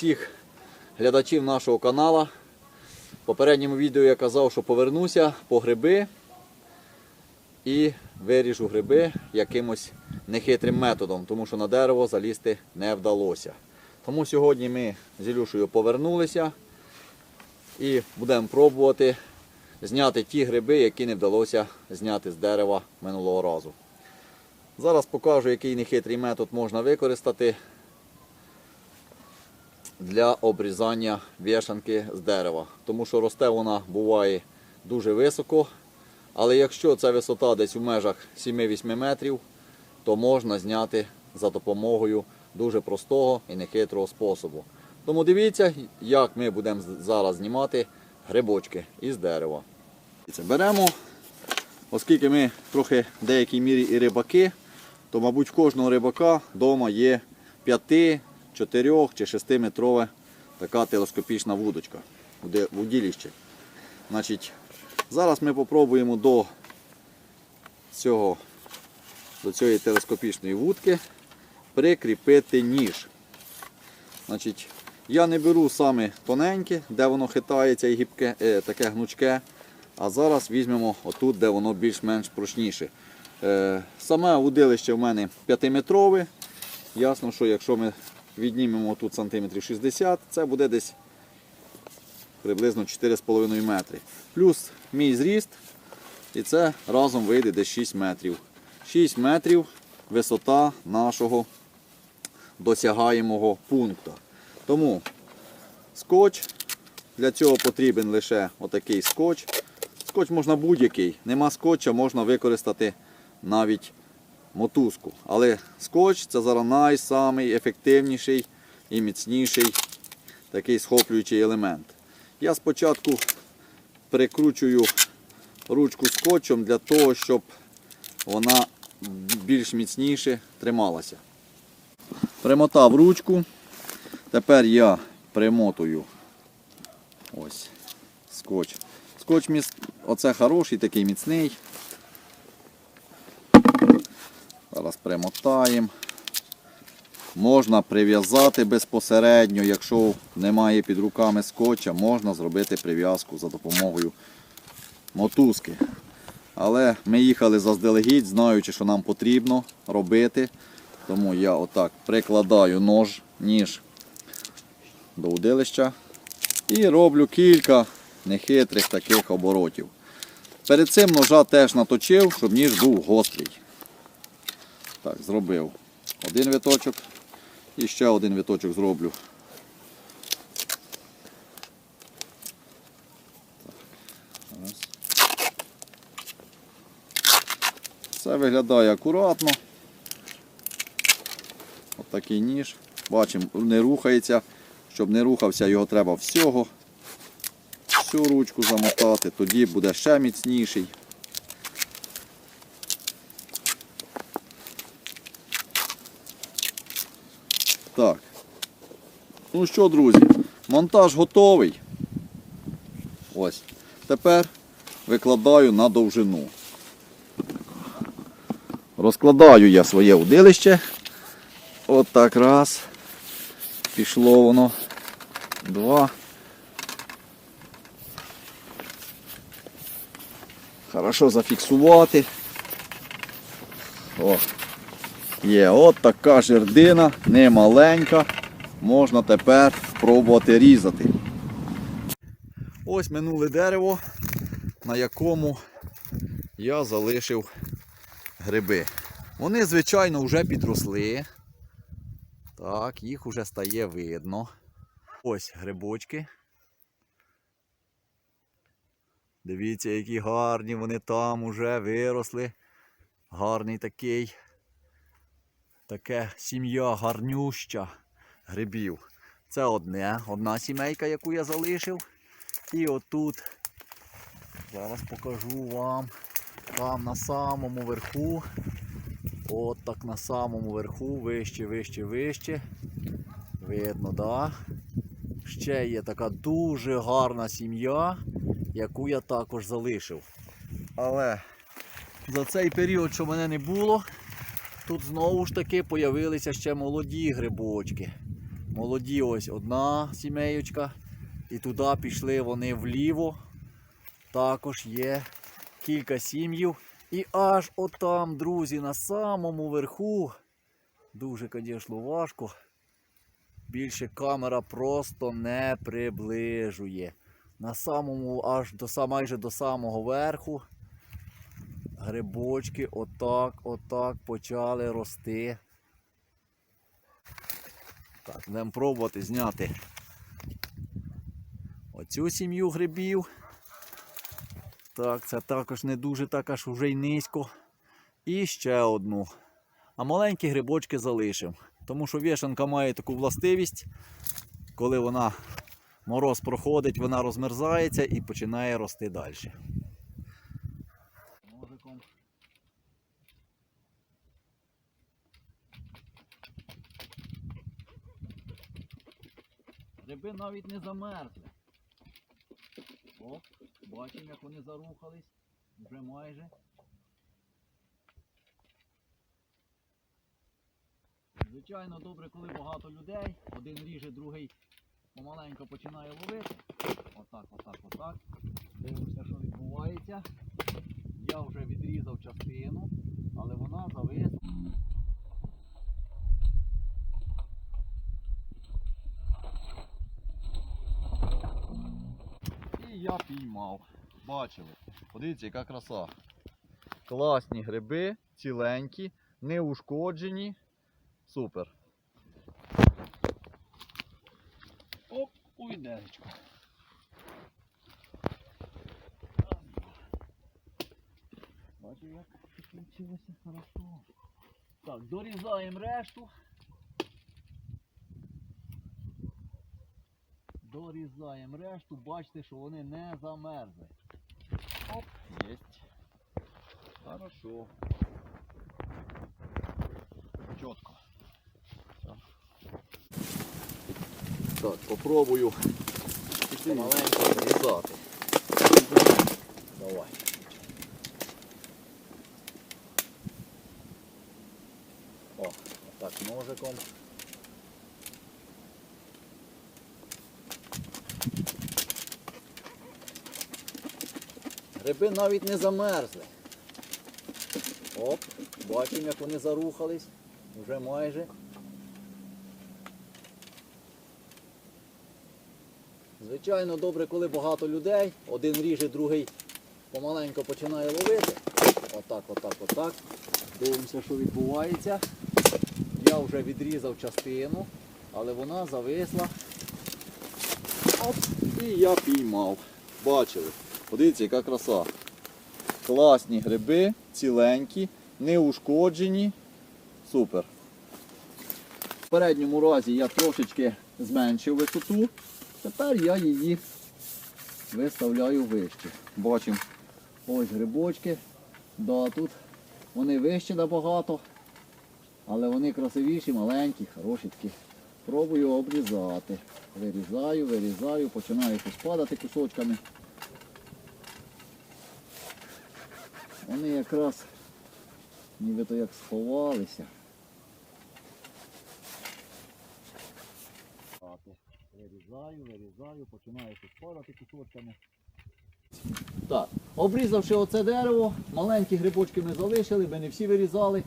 Всіх глядачів нашого каналу. В попередньому відео я казав, що повернуся по гриби і виріжу гриби якимось нехитрим методом, тому що на дерево залізти не вдалося. Тому сьогодні ми з Ілюшею повернулися і будемо пробувати зняти ті гриби, які не вдалося зняти з дерева минулого разу. Зараз покажу, який нехитрий метод можна використати для обрізання вішанки з дерева. Тому що росте вона буває дуже високо. Але якщо ця висота десь у межах 7-8 метрів, то можна зняти за допомогою дуже простого і нехитрого способу. Тому дивіться, як ми будемо зараз знімати грибочки із дерева. Беремо, оскільки ми трохи в деякій мірі і рибаки, то, мабуть, кожного рибака вдома є 5, 4 чи 6 метрова така телескопічна вудочка в удилищі. Значить, зараз ми попробуємо до цього, до цієї телескопічної вудки прикріпити ніж. Значить, я не беру саме тоненьке, де воно хитається і гібке, е, таке гнучке. А зараз візьмемо отут, де воно більш-менш прочніше. Е, саме удилище в мене 5-метрове. Ясно, що якщо ми віднімемо тут сантиметрів 60, це буде десь приблизно 4,5 метри. Плюс мій зріст, і це разом вийде десь 6 метрів. 6 метрів висота нашого досягаємого пункту. Тому скотч, для цього потрібен лише отакий скотч. Скотч можна будь-який. Нема скотча, можна використати навіть мотузку. Але скотч це зараз найсамий ефективніший і міцніший такий схоплюючий елемент. Я спочатку прикручую ручку скотчем для того, щоб вона більш міцніше трималася. Примотав ручку. Тепер я примотую ось скотч. Скотч оце хороший, такий міцний. Зараз примотаємо. Можна прив'язати безпосередньо, якщо немає під руками скотча, можна зробити прив'язку за допомогою мотузки. Але ми їхали заздалегідь, знаючи, що нам потрібно робити. Тому я отак прикладаю нож, ніж до удилища і роблю кілька нехитрих таких оборотів. Перед цим ножа теж наточив, щоб ніж був гострий. Так, зробив один виточок і ще один виточок зроблю. Це виглядає акуратно. От такий ніж. Бачимо, не рухається. Щоб не рухався, його треба всього. Всю ручку замотати, тоді буде ще міцніший. Так. Ну що, друзі, монтаж готовий. Ось. Тепер викладаю на довжину. Розкладаю я своє удилище. От так раз. Пішло воно. Два. Хорошо зафіксувати. О. Є от така жердина, не маленька. Можна тепер спробувати різати. Ось минуле дерево, на якому я залишив гриби. Вони, звичайно, вже підросли. Так, їх вже стає видно. Ось грибочки. Дивіться, які гарні вони там уже виросли. Гарний такий. Таке сім'я гарнюща грибів. Це одне, одна сімейка, яку я залишив. І отут. Зараз покажу вам. Там на самому верху. От так на самому верху, вище, вище, вище. Видно, да? Ще є така дуже гарна сім'я, яку я також залишив. Але за цей період, що мене не було, тут знову ж таки появилися ще молоді грибочки. Молоді ось одна сімеючка. І туди пішли вони вліво. Також є кілька сім'їв. І аж отам, друзі, на самому верху. Дуже, звісно, важко. Більше камера просто не приближує. На самому, аж до, майже до самого верху. Грибочки отак, отак почали рости. Так, будемо пробувати зняти оцю сім'ю грибів. Так, це також не дуже так аж уже й низько. І ще одну. А маленькі грибочки залишимо. Тому що вішанка має таку властивість, коли вона мороз проходить, вона розмерзається і починає рости далі. Ножиком. Гриби навіть не замерзли. О, бачимо, як вони зарухались. Вже майже. Звичайно, добре, коли багато людей. Один ріже, другий помаленько починає ловити. Отак, отак, отак. Дивимося, що відбувається. Я вже відрізав частину, але вона зависла. І я піймав. Бачили. Подивіться, яка краса. Класні гриби, ціленькі, не ушкоджені. Супер. Оп, уйдеречко. Бачив, як закінчилося хорошо. Так, дорізаємо решту. Дорізаємо решту, бачите, що вони не замерзли. Оп, єсть. Хорошо. Чітко. Так. Попробую помаленьку зрізати. Давай. О, так, ножиком. Гриби навіть не замерзли. Оп, бачимо, як вони зарухались. Вже майже. Звичайно, добре, коли багато людей. Один ріже, другий помаленько починає ловити. Отак, отак, отак. Дивимося, що відбувається. Я вже відрізав частину, але вона зависла. Оп, і я піймав. Бачили? Подивіться, яка краса. Класні гриби, ціленькі, не ушкоджені. Супер. В передньому разі я трошечки зменшив висоту. Тепер я її виставляю вище. Бачимо ось грибочки. Да, тут вони вищі набагато, але вони красивіші, маленькі, хороші такі. Пробую обрізати. Вирізаю, вирізаю, починаю падати кусочками. Вони якраз нібито як сховалися. Вирізаю, вирізаю, починаю падати кусочками. Так, обрізавши оце дерево, маленькі грибочки ми залишили, ми не всі вирізали.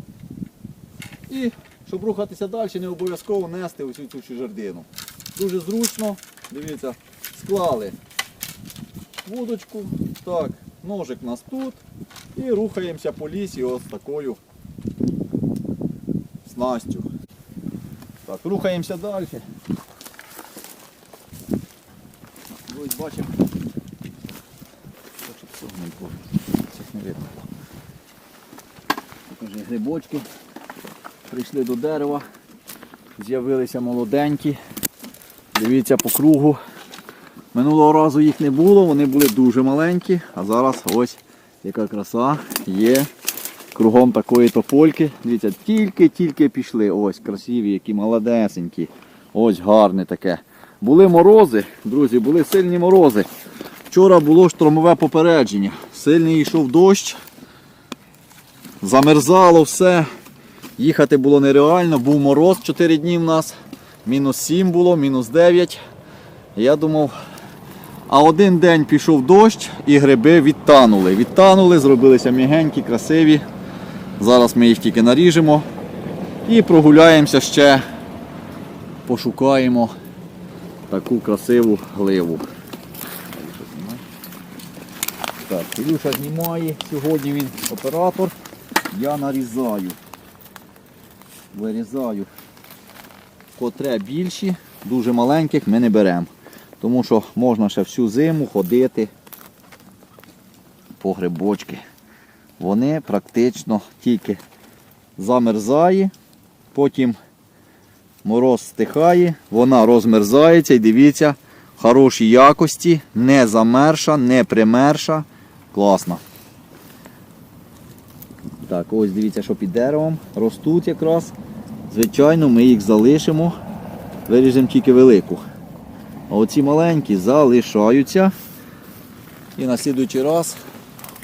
І щоб рухатися далі, не обов'язково нести ось цю всю жердину. Дуже зручно, дивіться, склали вудочку, так, ножик у нас тут. І рухаємося по лісі ось такою снастю. Так, рухаємося далі. Ось бачимо. Що тут цього не було? Покажи грибочки. Прийшли до дерева. З'явилися молоденькі. Дивіться по кругу. Минулого разу їх не було, вони були дуже маленькі, а зараз ось яка краса є. Кругом такої топольки. Дивіться, тільки-тільки пішли. Ось красиві, які молодесенькі. Ось гарне таке. Були морози, друзі, були сильні морози. Вчора було штормове попередження. Сильний йшов дощ. Замерзало все. Їхати було нереально, був мороз 4 дні в нас. мінус 7 було, мінус 9. Я думав, а один день пішов дощ і гриби відтанули. Відтанули, зробилися м'ягенькі, красиві. Зараз ми їх тільки наріжемо і прогуляємося ще, пошукаємо таку красиву гливу. Так, Ілюша знімає, сьогодні він оператор. Я нарізаю. Вирізаю. Котре більші, дуже маленьких ми не беремо. Тому що можна ще всю зиму ходити по грибочки. Вони практично тільки замерзає, потім мороз стихає, вона розмерзається і дивіться, хорошій якості, не замерша, не примерша. Класно. Так, ось дивіться, що під деревом ростуть якраз. Звичайно, ми їх залишимо, виріжемо тільки велику. А оці маленькі залишаються. І на слідуючий раз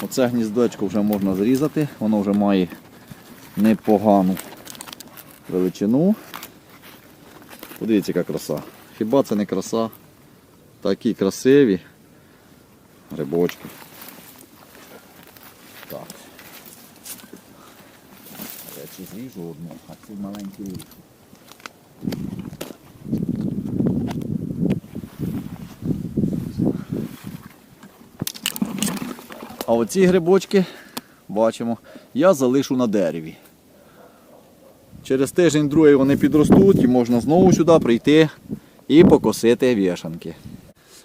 оце гніздочко вже можна зрізати, воно вже має непогану величину. Подивіться, яка краса. Хіба це не краса? Такі красиві грибочки. Так. Цю зріжу одну, а ці маленькі лишу. А оці грибочки, бачимо, я залишу на дереві. Через тиждень-другий вони підростуть і можна знову сюди прийти і покосити вішанки.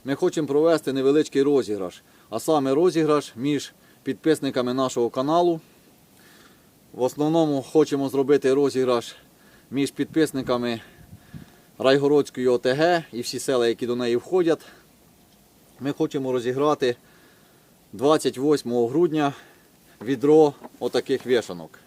Ми хочемо провести невеличкий розіграш, а саме розіграш між підписниками нашого каналу. В основному хочемо зробити розіграш між підписниками Райгородської ОТГ і всі села, які до неї входять. Ми хочемо розіграти 28 грудня відро отаких вішанок.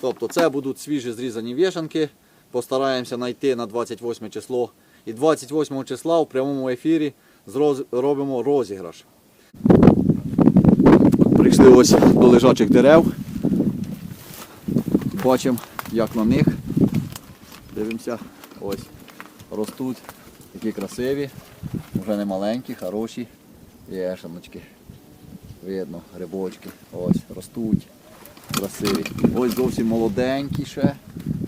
Тобто це будуть свіжі зрізані вішанки. Постараємося знайти на 28 число. І 28 числа в прямому ефірі зроз- робимо розіграш. Прийшли ось до лежачих дерев. Бачимо, як на них. Дивимося, ось ростуть такі красиві, вже не маленькі, хороші вішаночки. Видно, грибочки. Ось ростуть. Красиві. Ось зовсім молоденькі ще.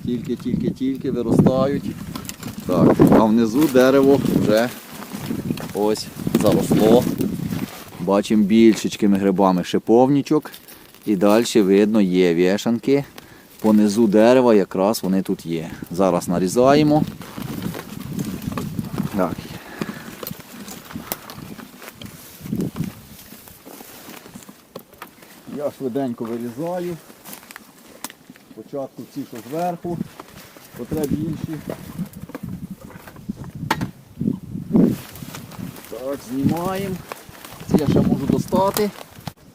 Тільки-тільки-тільки виростають. Так, а внизу дерево вже ось заросло. Бачимо більшечкими грибами шиповничок. І далі видно є вішанки. Понизу дерева якраз вони тут є. Зараз нарізаємо. Так. Я швиденько вирізаю. Спочатку ці, що зверху, потре більші. Так, знімаємо. Ці я ще можу достати.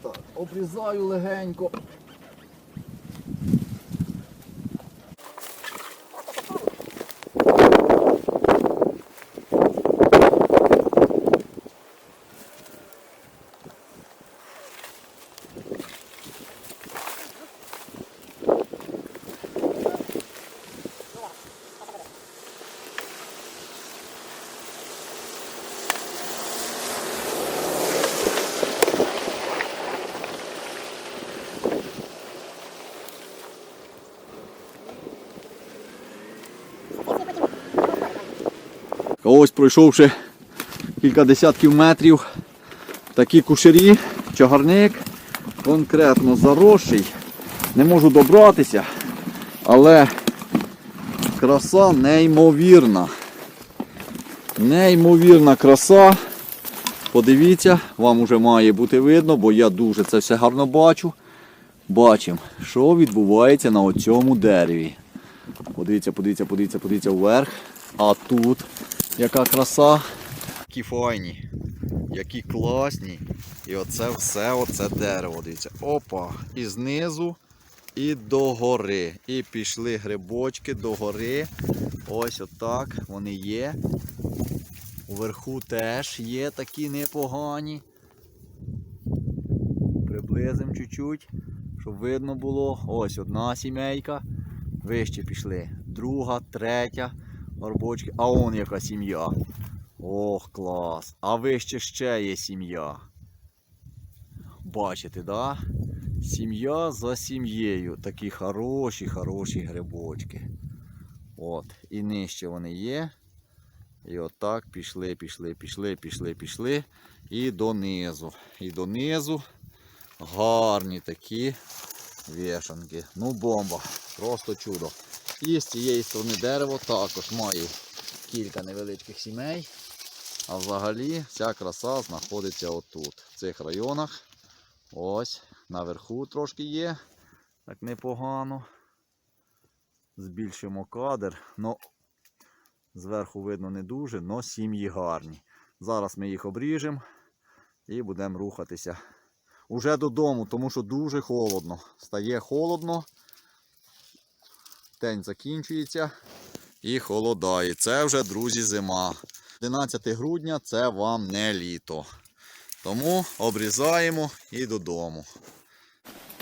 Так, обрізаю легенько. Ось пройшовши кілька десятків метрів, такі кушарі, чагарник, конкретно заросший. Не можу добратися, але краса неймовірна. Неймовірна краса. Подивіться, вам вже має бути видно, бо я дуже це все гарно бачу. Бачимо, що відбувається на цьому дереві. Подивіться, подивіться, подивіться, подивіться вверх. А тут яка краса. Які файні, які класні. І оце все, оце дерево. Дивіться. Опа. І знизу, і до гори. І пішли грибочки до гори. Ось отак вони є. Уверху теж є такі непогані. Приблизимо чуть-чуть, щоб видно було. Ось одна сімейка. Вище пішли. Друга, третя. Горбочки. А он яка сім'я. Ох, клас. А вище ще є сім'я. Бачите, да? Сім'я за сім'єю. Такі хороші, хороші грибочки. От. І нижче вони є. І отак пішли, пішли, пішли, пішли, пішли. І донизу. І донизу гарні такі вішанки. Ну, бомба. Просто чудо. І з цієї сторони дерево також має кілька невеличких сімей. А взагалі вся краса знаходиться отут, в цих районах. Ось, наверху трошки є. Так непогано. Збільшимо кадр. Ну, зверху видно не дуже, але сім'ї гарні. Зараз ми їх обріжемо і будемо рухатися уже додому, тому що дуже холодно. Стає холодно. День закінчується і холодає. Це вже, друзі, зима. 11 грудня це вам не літо. Тому обрізаємо і додому.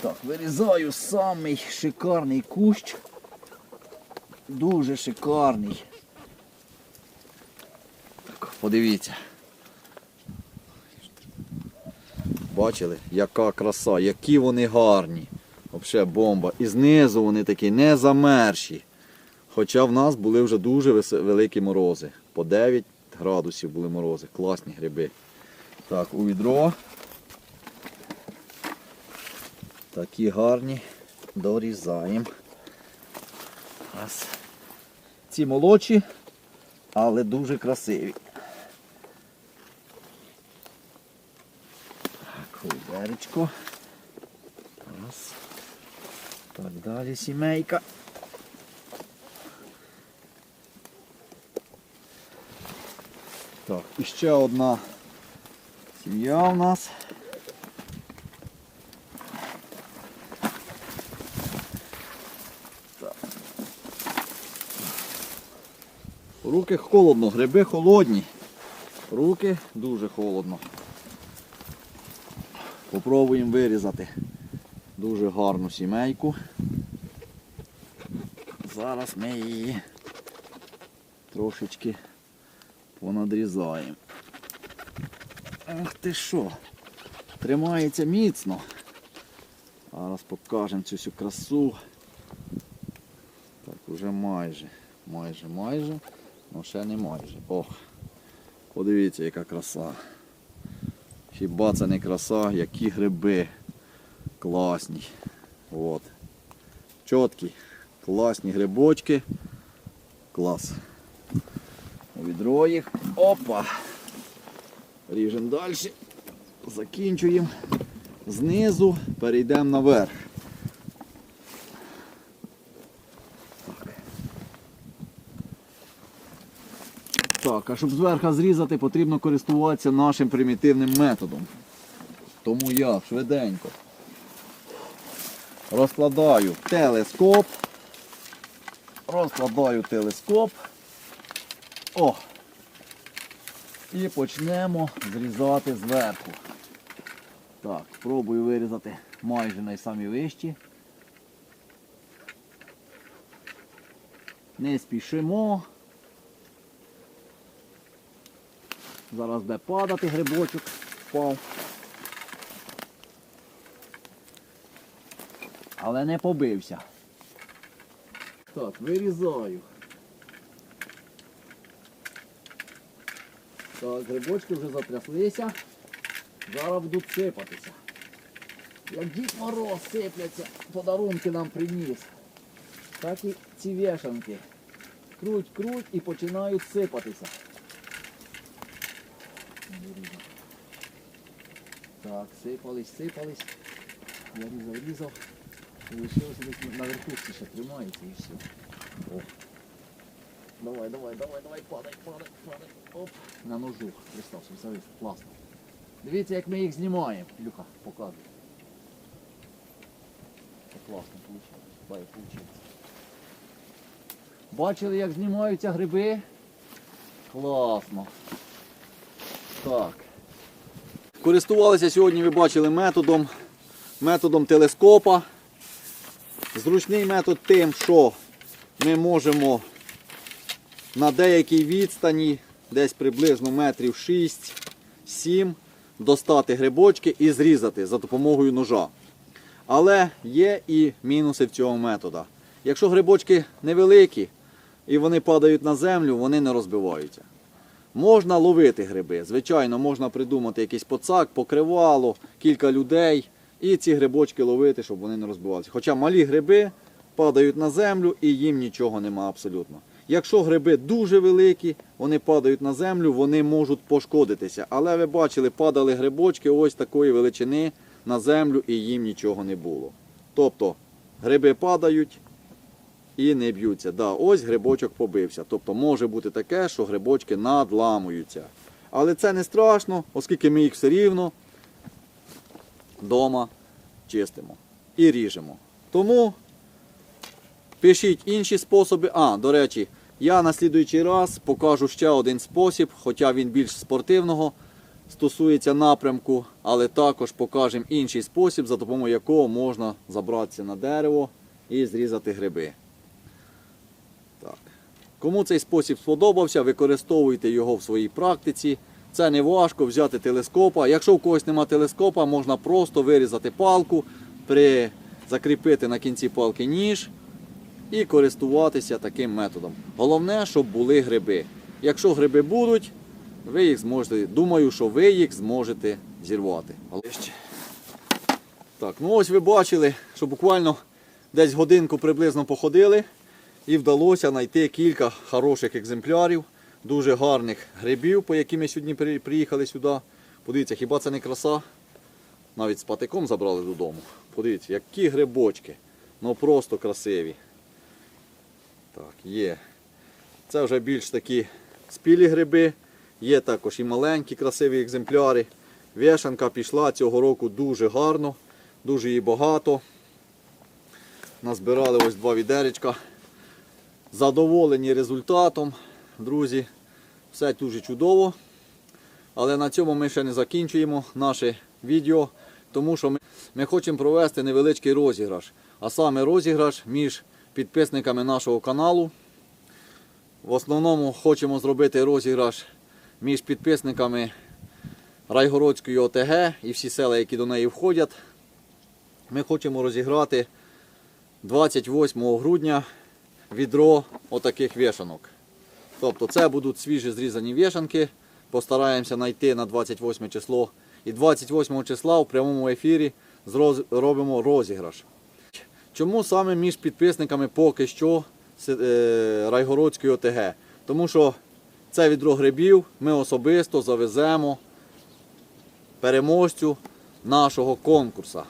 Так, вирізаю самий шикарний кущ. Дуже шикарний. Так, подивіться. Бачили, яка краса, які вони гарні. Взагалі бомба. І знизу вони такі не замерші. Хоча в нас були вже дуже великі морози. По 9 градусів були морози. Класні гриби. Так, у відро. Такі гарні. Дорізаємо. Ці молодші, але дуже красиві. Так, ведеречко. Так, далі сімейка. Так, і ще одна сім'я у нас. Руки холодно, гриби холодні. Руки дуже холодно. Попробуємо вирізати дуже гарну сімейку. Зараз ми її трошечки понадрізаємо. Ах ти що? Тримається міцно. Зараз покажемо цю всю красу. Так, уже майже, майже, майже, але ще не майже. Ох, подивіться, яка краса. Хіба це не краса, які гриби класні. От. Чоткі, класні грибочки. Клас. Відро їх. Опа. Ріжемо далі. Закінчуємо. Знизу перейдемо наверх. Так, а щоб зверху зрізати, потрібно користуватися нашим примітивним методом. Тому я швиденько розкладаю телескоп. Розкладаю телескоп. О! І почнемо зрізати зверху. Так, спробую вирізати майже найсамі вищі. Не спішимо. Зараз буде падати грибочок. Впав. Але не побився. Так, вирізаю. Так, грибочки вже затряслися. Зараз будуть сипатися. Як Дід Мороз сипляться, подарунки нам приніс. Так і ці вішанки. Круть, круть і починають сипатися. Так, сипались, сипались. Я різав, різав. Лишилося десь наверху ще тримається і все. О. Давай, давай, давай, давай, падай, падай, падай. Оп. На ножу. Представ, щоб завис. Класно. Дивіться, як ми їх знімаємо. Люха, показуй. Це класно вийшло. Бачили, як знімаються гриби? Класно. Так. Користувалися сьогодні, ви бачили, методом, методом телескопа. Зручний метод тим, що ми можемо на деякій відстані, десь приблизно метрів 6-7, достати грибочки і зрізати за допомогою ножа. Але є і мінуси в цього метода. Якщо грибочки невеликі і вони падають на землю, вони не розбиваються. Можна ловити гриби. Звичайно, можна придумати якийсь поцак, покривало, кілька людей і ці грибочки ловити, щоб вони не розбивалися. Хоча малі гриби падають на землю і їм нічого нема абсолютно. Якщо гриби дуже великі, вони падають на землю, вони можуть пошкодитися. Але ви бачили, падали грибочки ось такої величини на землю і їм нічого не було. Тобто гриби падають, і не б'ються. Да, ось грибочок побився. Тобто може бути таке, що грибочки надламуються. Але це не страшно, оскільки ми їх все рівно вдома чистимо і ріжемо. Тому пишіть інші способи. А, до речі, я на слідуючий раз покажу ще один спосіб, хоча він більш спортивного стосується напрямку, але також покажемо інший спосіб, за допомогою якого можна забратися на дерево і зрізати гриби. Так. Кому цей спосіб сподобався, використовуйте його в своїй практиці. Це не важко взяти телескопа. Якщо у когось немає телескопа, можна просто вирізати палку, при... закріпити на кінці палки ніж і користуватися таким методом. Головне, щоб були гриби. Якщо гриби будуть, ви їх зможете. Думаю, що ви їх зможете зірвати. Так, ну ось ви бачили, що буквально десь годинку приблизно походили і вдалося знайти кілька хороших екземплярів, дуже гарних грибів, по яким ми сьогодні приїхали сюди. Подивіться, хіба це не краса? Навіть з патиком забрали додому. Подивіться, які грибочки. Ну просто красиві. Так, є. Це вже більш такі спілі гриби. Є також і маленькі красиві екземпляри. Вешанка пішла цього року дуже гарно, дуже її багато. Назбирали ось два відеречка. Задоволені результатом, друзі. Все дуже чудово. Але на цьому ми ще не закінчуємо наше відео, тому що ми, ми хочемо провести невеличкий розіграш. А саме розіграш між підписниками нашого каналу. В основному хочемо зробити розіграш між підписниками Райгородської ОТГ і всі села, які до неї входять. Ми хочемо розіграти 28 грудня відро отаких вішанок. Тобто це будуть свіжі зрізані вішанки. Постараємося знайти на 28 число. І 28 числа в прямому ефірі робимо розіграш. Чому саме між підписниками поки що е, Райгородської ОТГ? Тому що це відро грибів ми особисто завеземо переможцю нашого конкурсу.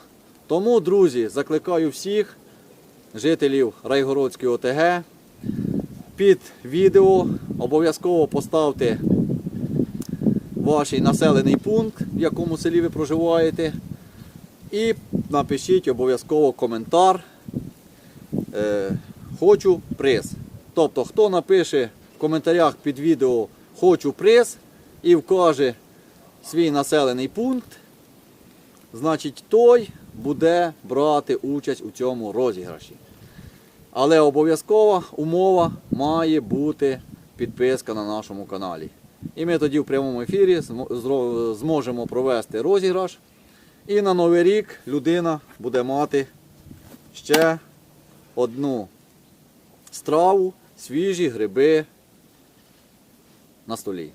Тому, друзі, закликаю всіх жителів Райгородської ОТГ під відео обов'язково поставте ваш населений пункт, в якому селі ви проживаєте, і напишіть обов'язково коментар. Е, хочу приз. Тобто, хто напише в коментарях під відео Хочу приз і вкаже свій населений пункт, значить той буде брати участь у цьому розіграші. Але обов'язкова умова має бути підписка на нашому каналі. І ми тоді в прямому ефірі зможемо провести розіграш. І на Новий рік людина буде мати ще одну страву, свіжі гриби на столі.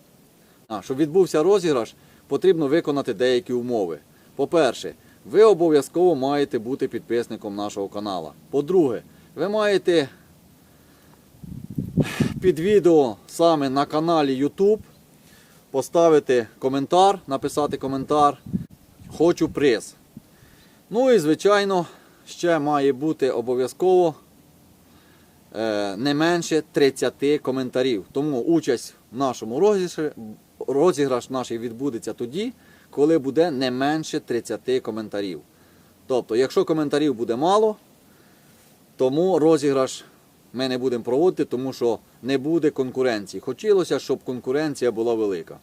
А, щоб відбувся розіграш, потрібно виконати деякі умови. По-перше, ви обов'язково маєте бути підписником нашого каналу. По-друге, ви маєте під відео саме на каналі YouTube поставити коментар, написати коментар. Хочу приз. Ну і, звичайно, ще має бути обов'язково е, не менше 30 коментарів. Тому участь в нашому розіграші, розіграш наш відбудеться тоді, коли буде не менше 30 коментарів. Тобто, якщо коментарів буде мало, тому розіграш ми не будемо проводити, тому що не буде конкуренції. Хотілося, щоб конкуренція була велика.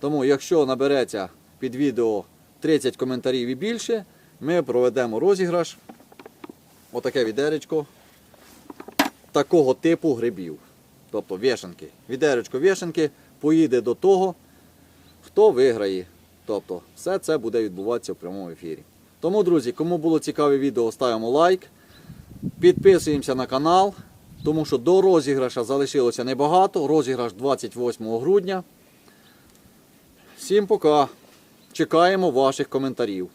Тому, якщо набереться під відео 30 коментарів і більше, ми проведемо розіграш. Отаке відеречко такого типу грибів. тобто вішанки. Відеречко вішанки поїде до того, хто виграє. Тобто все це буде відбуватися в прямому ефірі. Тому, друзі, кому було цікаве відео, ставимо лайк. Підписуємося на канал, тому що до розіграша залишилося небагато. Розіграш 28 грудня. Всім пока. Чекаємо ваших коментарів.